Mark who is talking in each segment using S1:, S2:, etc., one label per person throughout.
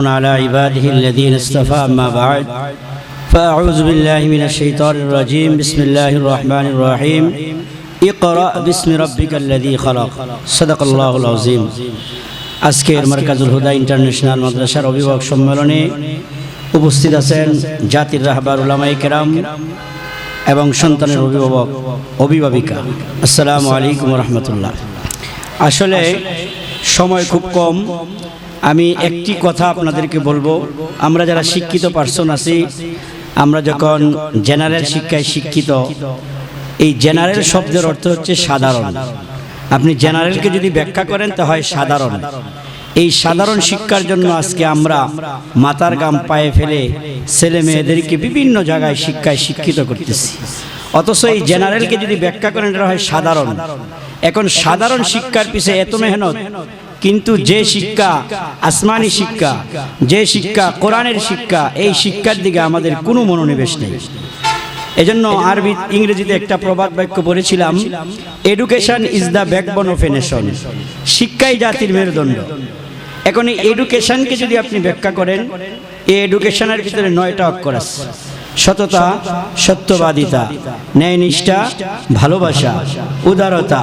S1: على عباده الذين اصطفى أما بعد فأعوذ بالله من الشيطان الرجيم بسم الله الرحمن الرحيم اقرأ باسم ربك الذي خلق صدق الله العظيم আজকের মার্কাজুল হুদা ইন্টারন্যাশনাল মাদ্রাসার অভিভাবক সম্মেলনে উপস্থিত আছেন জাতির রাহবার উলামাই কেরাম এবং সন্তানের অভিভাবক অভিভাবিকা আসসালামু আলাইকুম রহমতুল্লাহ আসলে সময় খুব কম। আমি একটি কথা আপনাদেরকে বলব। আমরা যারা শিক্ষিত পার্সন আছি আমরা যখন জেনারেল শিক্ষায় শিক্ষিত এই জেনারেল শব্দের অর্থ হচ্ছে সাধারণ। আপনি জেনারেলকে যদি ব্যাখ্যা করেন তা হয় সাধারণ। এই সাধারণ শিক্ষার জন্য আজকে আমরা মাতার গাম পায়ে ফেলে ছেলে মেয়েদেরকে বিভিন্ন জায়গায় শিক্ষায় শিক্ষিত করতেছি। অথচ এই জেনারেলকে যদি ব্যাখ্যা করেন এটা হয় সাধারণ। এখন সাধারণ শিক্ষার পিছে এত মেহনত, কিন্তু যে শিক্ষা, আসমানি শিক্ষা, যে শিক্ষা, কোরআনের শিক্ষা, এই শিক্ষার দিকে আমাদের কোনো মনোনিবেশ নেই। এজন্য আরবি, ইংরেজিতে একটা প্রবাদ বাক্য পড়েছিলাম education is the backbone of a nation শিক্ষাই জাতির মেরুদণ্ড। এখন এই এডুকেশনকে যদি আপনি ব্যাখ্যা করেন, এই এডুকেশনের ভিতরে নয়টা অক্ষর আছে। সততা, সত্যবাদিতা, ন্যায়নিষ্ঠা, ভালোবাসা, উদারতা,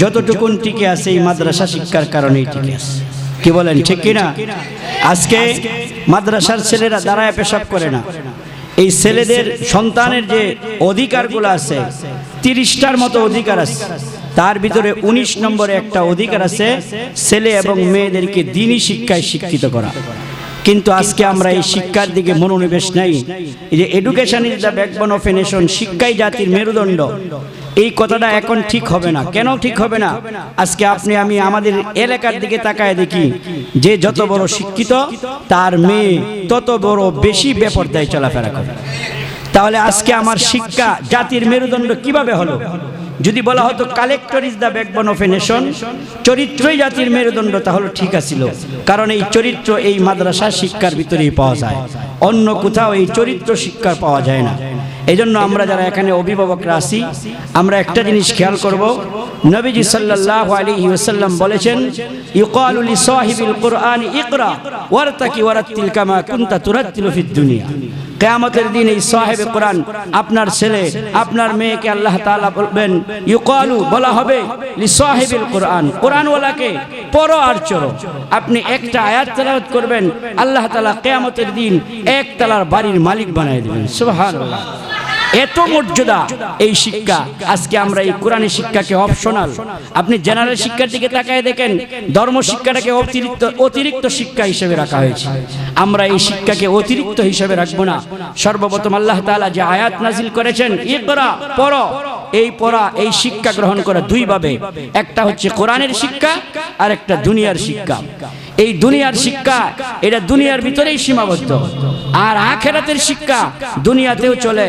S1: যতটুকুন টিকে আছে এই মাদ্রাসা শিক্ষার কারণেই টিকে আছে। কি বলেন, ঠিক কিনা? আজকে মাদ্রাসার ছেলেরা দাঁড়ায় পেশাব করে না। এই ছেলেদের সন্তানের যে অধিকারগুলো আছে, তিরিশটার মতো অধিকার আছে, তার ভিতরে ১৯ নম্বরে একটা অধিকার আছে, ছেলে এবং মেয়েদেরকে দিনই শিক্ষায় শিক্ষিত করা। কিন্তু আজকে আমরা এই শিক্ষার দিকে মনোনিবেশ নাই। এই যে education is the backbone of a nation শিক্ষাই জাতির মেরুদণ্ড। এই কথাটা এখন ঠিক হবে না। কেন ঠিক হবে না? আজকে আপনি, আমি আমাদের এলাকার দিকে তাকায় দেখি, যে যত বড় শিক্ষিত, তার মেয়ে তত বড় বেশি বেপরদায় চলাফেরা করে। তাহলে আজকে আমার শিক্ষা জাতির মেরুদণ্ড কীভাবে হলো? যদি বলা হতো collector is the backbone of a nation চরিত্রই জাতির মেরুদণ্ড, তাহলে ঠিক আছিল। কারণ এই চরিত্র এই মাদ্রাসা শিক্ষার ভিতরেই পাওয়া যায়। অন্য কোথাও এই চরিত্র শিক্ষা পাওয়া যায় না। এই জন্য আমরা যারা এখানে অভিভাবকরা আছি, আমরা একটা জিনিস খেয়াল করব। নবীজি সাল্লাল্লাহু আলাইহি ওয়াসাল্লাম বলেছেন, ইউকালু লি সাহিবিল কুরআন ইকরা ওয়ারতাকি ওয়ারাত্তিল কামা কুনতা তুরাত্তিলু ফিদ দুনিয়া। কেয়ামতের দিন এই সাহেবে কোরআন আপনার ছেলে, আপনার মেয়েকে আল্লাহ তাআলা বলবেন, ইউকালু, বলা হবে, লি কোরআন। কোরআনওয়ালাকে পড়ো আর চড়ো। আপনি একটা আয়াত তেলাওয়াত করবেন, আল্লাহ তালা কেয়ামতের দিন এক তালার বাড়ির মালিক বানায় দেবেন। সুবহানাল্লাহ। এত মর্যাদা এই শিক্ষা। আজকে আমরা এই কোরআনী শিক্ষাকে অপশনাল আপনি জেনারেল শিক্ষার দিকে তাকায় দেখেন, ধর্ম শিক্ষাটাকে অতিরিক্ত অতিরিক্ত শিক্ষা হিসেবে রাখা হয়েছে। আমরা এই শিক্ষাকে অতিরিক্ত হিসেবে রাখব না। সর্বপ্রথম আল্লাহ তাআলা যে আয়াত নাজিল করেছেন, ইকরা, পড়ো। এই পড়া, এই শিক্ষা গ্রহণ করা দুই ভাবে একটা হচ্ছে কোরআনের শিক্ষা আর একটা দুনিয়ার শিক্ষা। এই দুনিয়ার শিক্ষা, এটা দুনিয়ার ভিতরেই সীমাবদ্ধ। আর আখেরাতের শিক্ষা, দুনিয়াতেও চলে,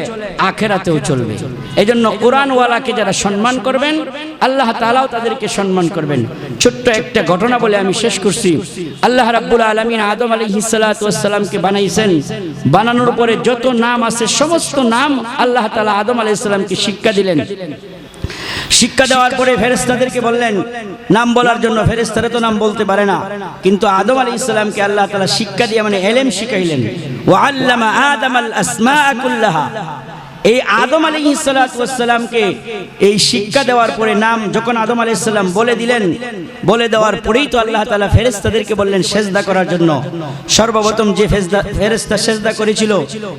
S1: আখেরাতেও চলবে। এই জন্য কোরআনওয়ালাকে যারা সম্মান করবেন, আল্লাহ তালাও তাদেরকে সম্মান করবেন। ছোট্ট একটা ঘটনা বলে আমি শেষ করছি। আল্লাহ রাব্বুল আলমিন আদম আলী হিসালাতামকে বানাইছেন। বানানোর পরে যত নাম আছে, সমস্ত নাম আল্লাহ তালা আদম আলী ইসলামকে শিক্ষা দিলেন। শিক্ষা দেওয়ার পরে ফেরেস্তাদেরকে বললেন নাম বলার জন্য ফেরেস্তারা তো নাম বলতে পারে না। কিন্তু আদম আলী ইসলামকে আল্লাহ তালা শিক্ষা দিয়ে মানে এলেম শিখাইলেন। ও আল্লামা আদম আল আসমা কুল্লাহা। এই আদম আলী ইসালাতামকে এই শিক্ষা দেওয়ার পরে নাম যখন আদম আলী ইসলাম বলে দিলেন বলে দেওয়ার পরেই তো আল্লাহ তালা ফেরেস্তাদেরকে বললেন সেজদা করার জন্য। সর্বপ্রথম যে ফেরেস্তা সেজদা করেছিল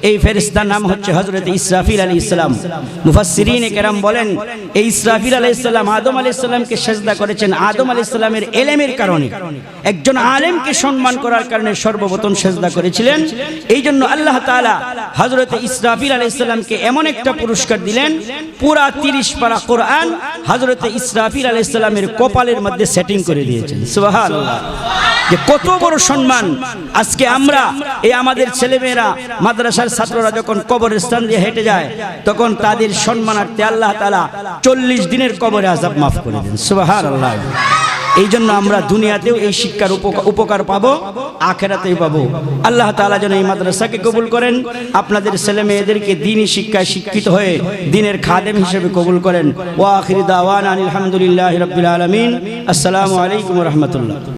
S1: এই ফেরেস্তার নাম হচ্ছে হজরত ইসরাফিল আলী ইসলাম মুফাসিরিন কেরাম বলেন এই ইসরাফিল আলী ইসলাম আদম আলী ইসলামকে সেজদা করেছেন আদম আলী ইসলামের এলেমের কারণে। একজন আলেমকে সম্মান করার কারণে সর্বপ্রথম সেজদা করেছিলেন। এই জন্য আল্লাহ তালা হজরত ইসরাফিল আলী ইসলামকে এমন একটা পুরস্কার দিলেন, পুরা তিরিশ পারা কোরআন হজরত ইসরাফিল আলী ইসলামের কপালের মধ্যে সেটিং করে দিয়েছেন। সুবাহান যে কত বড় সম্মান আজকে আমরা, এই আমাদের ছেলেমেয়েরা মাদ্রাসার ছাত্ররা যখন কবরের স্থান দিয়ে হেঁটে যায়, তখন তাদের সম্মানার্থে আল্লাহ তালা চল্লিশ দিনের কবরে আজাব মাফ করে দেন। সুবাহান আল্লাহ এই জন্য আমরা দুনিয়াতেও এই শিক্ষার উপকা- উপকার পাবো আখেরাতেই পাবো। আল্লাহ তালা যেন এই মাদ্রাসাকে কবুল করেন, আপনাদের ছেলে মেয়েদেরকে দিনই শিক্ষায় শিক্ষিত হয়ে দিনের খাদেম হিসেবে কবুল করেন। ওয়াখির দাওয়ান আলহামদুলিল্লাহ রবিল আলমিন। আসসালামু আলাইকুম রহমতুল্লাহ।